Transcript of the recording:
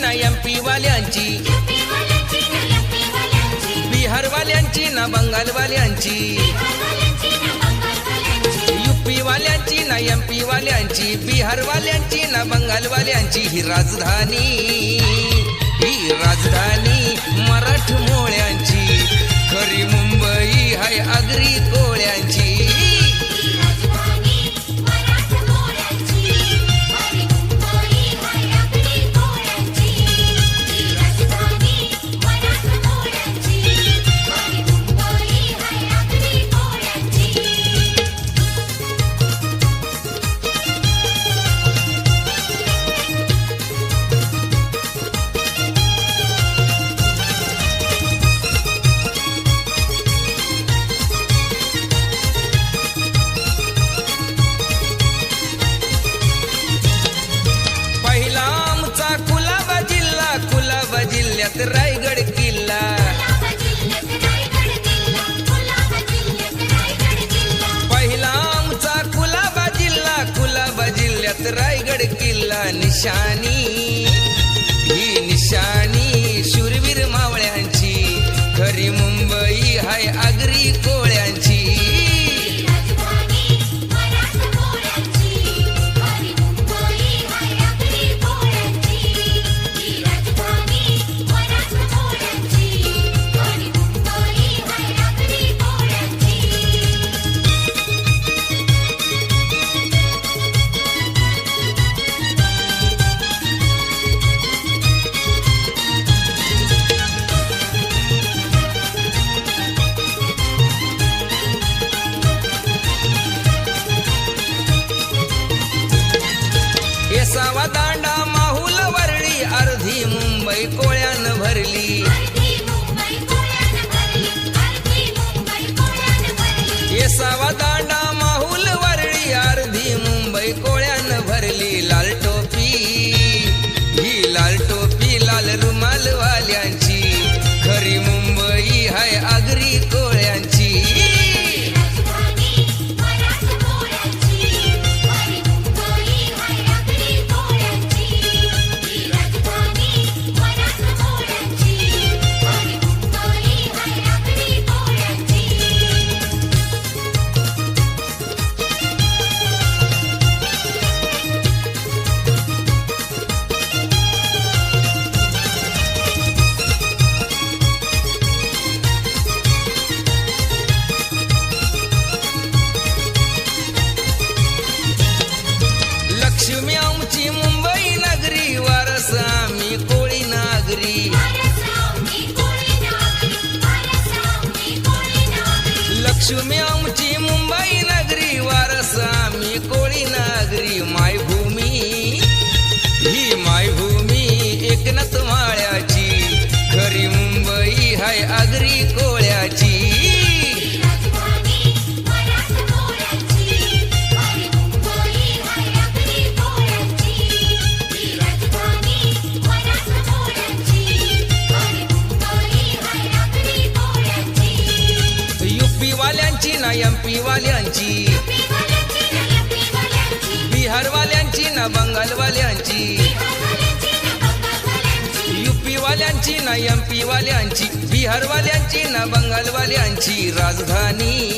ना एमपी वाल्यांची. बिहारवाल्यांची ना बंगालवाल्यांची. युपी वाल्यांची ना एमपी वाल्यांची. बिहारवाल्यांची ना बंगालवाल्यांची. ही राजधानी ही राजधानी मराठमोळ्यांची. खरी मुंबई हाय आगरी फडकिल्ला निशानी कोळ्यानं भरली लक्ष्मी आमची मुंबई नगरी वारस आम्ही कोळी नागरी लक्ष्मी आमची मुंबई ना एम पी ना बंगाल युपीवाल्यांची वाल्यांची ना एम पी वाल्यांची. ना बंगालवाल्यांची. राजधानी.